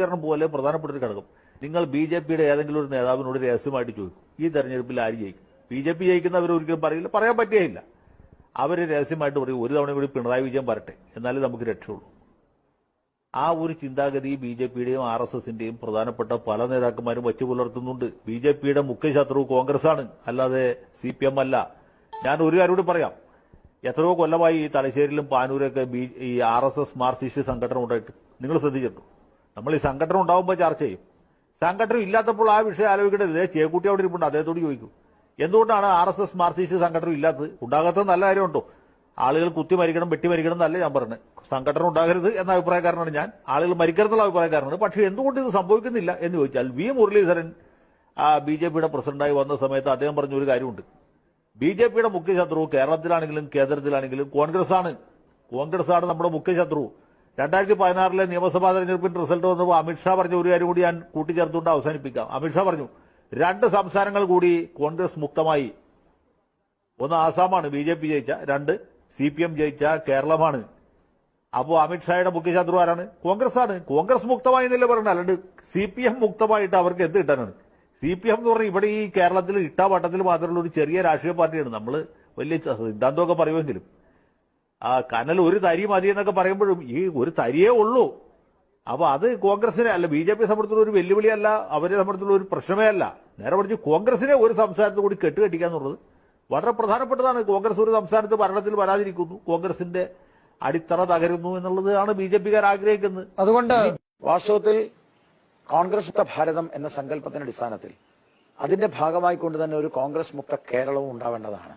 കാരണം പോലെ പ്രധാനപ്പെട്ട ഒരു ഘടകം. നിങ്ങൾ ബി ജെ പിയുടെ ഏതെങ്കിലും ഒരു നേതാവിനോട് രഹസ്യമായിട്ട് ചോദിക്കും. ഈ തെരഞ്ഞെടുപ്പിൽ ആര് ജയിക്കും? ബി ജെ പി ജയിക്കുന്നവർ ഒരിക്കലും പറയില്ല. പറയാൻ പറ്റുകയില്ല. അവർ രഹസ്യമായിട്ട് പറയും ഒരു തവണ കൂടി പിണറായി വിജയൻ വരട്ടെ. എന്നാലേ നമുക്ക് രക്ഷയുള്ളൂ. ആ ഒരു ചിന്താഗതി ബി ജെ പിയുടെയും ആർ എസ് എസിന്റെയും പ്രധാനപ്പെട്ട പല നേതാക്കന്മാരും വച്ചു പുലർത്തുന്നുണ്ട്. ബി ജെ പിയുടെ മുഖ്യ ശത്രു കോൺഗ്രസ് ആണ് അല്ലാതെ സി പി എം അല്ല. ഞാൻ ഒരു കാര്യം പറയാം. എത്രയോ കൊല്ലമായി ഈ തലശ്ശേരിയിലും പാനൂരൊക്കെ ബി ഈ ആർ എസ് എസ് മാർക്സിസ്റ്റ് സംഘടന ഉണ്ടായിട്ട്. നിങ്ങൾ ശ്രദ്ധിച്ചിട്ടുണ്ടോ? നമ്മൾ ഈ സംഘടന ഉണ്ടാവുമ്പോൾ ചർച്ച ചെയ്യും. സംഘടന ഇല്ലാത്തപ്പോൾ ആ വിഷയം ആലോചിക്കേണ്ടത് ചേക്കുട്ടി അവിടെ ഇരിപ്പുണ്ട് അദ്ദേഹത്തോട് ചോദിക്കും. എന്തുകൊണ്ടാണ് ആർ എസ് എസ് മാർസിസ്റ്റ് സംഘടന ഇല്ലാത്തത്? ഉണ്ടാകാത്തത് നല്ല കാര്യമുണ്ടോ? ആളുകൾ കുത്തി മരിക്കണം വെട്ടി മരിക്കണം എന്നല്ല ഞാൻ പറഞ്ഞത്. സംഘടന ഉണ്ടാകരുത് എന്ന അഭിപ്രായക്കാരനാണ് ഞാൻ. ആളുകൾ മരിക്കരുതെന്നുള്ള അഭിപ്രായക്കാരനാണ്. പക്ഷേ എന്തുകൊണ്ട് ഇത് സംഭവിക്കുന്നില്ല എന്ന് ചോദിച്ചാൽ വി മുരളീധരൻ ബി ജെ പിയുടെ പ്രസിഡന്റായി വന്ന സമയത്ത് അദ്ദേഹം പറഞ്ഞ ഒരു കാര്യമുണ്ട്. ബി ജെ പിയുടെ മുഖ്യ ശത്രു കേരളത്തിലാണെങ്കിലും കേന്ദ്രത്തിലാണെങ്കിലും കോൺഗ്രസ് ആണ് കോൺഗ്രസ് ആണ് നമ്മുടെ മുഖ്യ ശത്രു രണ്ടായിരത്തി പതിനാറിലെ നിയമസഭാ തെരഞ്ഞെടുപ്പിന്റെ റിസൾട്ട് വന്നപ്പോൾ അമിത്ഷാ പറഞ്ഞ ഒരു കാര്യം കൂടി ഞാൻ കൂട്ടിച്ചേർത്തുകൊണ്ട് അവസാനിപ്പിക്കാം. അമിത്ഷാ പറഞ്ഞു രണ്ട് സംസ്ഥാനങ്ങൾ കൂടി കോൺഗ്രസ് മുക്തമായി. ഒന്ന് ആസാമാണ് ബി ജെ പി ജയിച്ച രണ്ട് സി പി എം ജയിച്ച കേരളമാണ്. അപ്പോൾ അമിത്ഷായുടെ മുഖ്യ ശത്രു ആരാണ്? കോൺഗ്രസ് ആണ് കോൺഗ്രസ് മുക്തമായി എന്നല്ലേ പറയണ്ട അല്ലാണ്ട് സി പി എം മുക്തമായിട്ട് അവർക്ക് എന്ത് കിട്ടാനാണ്? സി പി എം എന്ന് പറഞ്ഞാൽ ഇവിടെ ഈ കേരളത്തിൽ ഇട്ടാവട്ടത്തിൽ മാത്രമുള്ള ഒരു ചെറിയ രാഷ്ട്രീയ പാർട്ടിയാണ്. നമ്മൾ വലിയ സിദ്ധാന്തമൊക്കെ പറയുമെങ്കിലും. ആ കനൽ ഒരു തരി മതി എന്നൊക്കെ പറയുമ്പോഴും ഈ ഒരു തരിയേ ഉള്ളൂ. അപ്പൊ അത് കോൺഗ്രസിനെ അല്ല ബി ജെ പി സംബന്ധിച്ചുള്ള ഒരു വെല്ലുവിളിയല്ല അവരെ സംബന്ധിച്ചുള്ള ഒരു പ്രശ്നമേ അല്ല. നേരെ പറഞ്ഞു കോൺഗ്രസിനെ ഒരു സംസ്ഥാനത്ത് കൂടി കെട്ടുകെട്ടിക്കുക എന്നുള്ളത് വളരെ പ്രധാനപ്പെട്ടതാണ്. കോൺഗ്രസ് ഒരു സംസ്ഥാനത്ത് ഭരണത്തിൽ വരാതിരിക്കുന്നു. കോൺഗ്രസിന്റെ അടിത്തറ തകരുന്നു എന്നുള്ളതാണ് ബി ജെ പിക്കാർ ആഗ്രഹിക്കുന്നത്. അതുകൊണ്ട് വാസ്തവത്തിൽ കോൺഗ്രസ് മുക്ത ഭാരതം എന്ന സങ്കല്പത്തിന്റെ അടിസ്ഥാനത്തിൽ അതിന്റെ ഭാഗമായി കൊണ്ട് തന്നെ ഒരു കോൺഗ്രസ് മുക്ത കേരളവും ഉണ്ടാവേണ്ടതാണ്.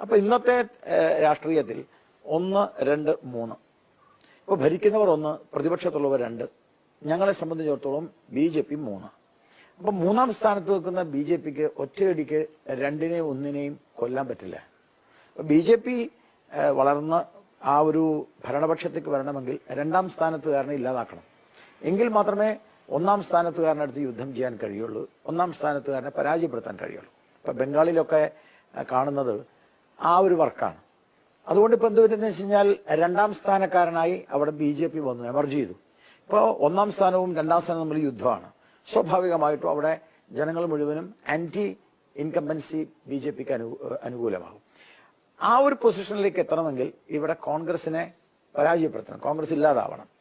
അപ്പൊ ഇന്നത്തെ രാഷ്ട്രീയത്തിൽ ഒന്ന് രണ്ട് മൂന്ന്. ഇപ്പൊ ഭരിക്കുന്നവർ ഒന്ന് പ്രതിപക്ഷത്തുള്ളവർ രണ്ട്. ഞങ്ങളെ സംബന്ധിച്ചിടത്തോളം ബി ജെ പി മൂന്ന്. അപ്പൊ മൂന്നാം സ്ഥാനത്ത് നിൽക്കുന്ന ബി ജെ പിക്ക് ഒറ്റയടിക്ക് രണ്ടിനെയും ഒന്നിനെയും കൊല്ലാൻ പറ്റില്ല. ബി ജെ പി വളർന്ന് ആ ഒരു ഭരണപക്ഷത്തേക്ക് വരണമെങ്കിൽ രണ്ടാം സ്ഥാനത്തുകാരനെ ഇല്ലാതാക്കണം. എങ്കിൽ മാത്രമേ ഒന്നാം സ്ഥാനത്തുകാരന്റെ അടുത്ത് യുദ്ധം ചെയ്യാൻ കഴിയുള്ളൂ. ഒന്നാം സ്ഥാനത്തുകാരനെ പരാജയപ്പെടുത്താൻ കഴിയുള്ളൂ. ഇപ്പൊ ബംഗാളിലൊക്കെ കാണുന്നത് ആ ഒരു വർക്കാണ്. അതുകൊണ്ട് ഇപ്പൊ എന്ത് പറ്റുന്ന വെച്ച് കഴിഞ്ഞാൽ രണ്ടാം സ്ഥാനക്കാരനായി അവിടെ ബി ജെ പി വന്നു എമർജ് ചെയ്തു. ഇപ്പോ ഒന്നാം സ്ഥാനവും രണ്ടാം സ്ഥാനവും തമ്മിൽ യുദ്ധമാണ്. സ്വാഭാവികമായിട്ടും അവിടെ ജനങ്ങൾ മുഴുവനും ആന്റി ഇൻകംബൻസി ബി ജെ പിക്ക് അനു അനുകൂലമാകും. ആ ഒരു പൊസിഷനിലേക്ക് എത്തണമെങ്കിൽ ഇവിടെ കോൺഗ്രസിനെ പരാജയപ്പെടുത്തണം. കോൺഗ്രസ് ഇല്ലാതാവണം.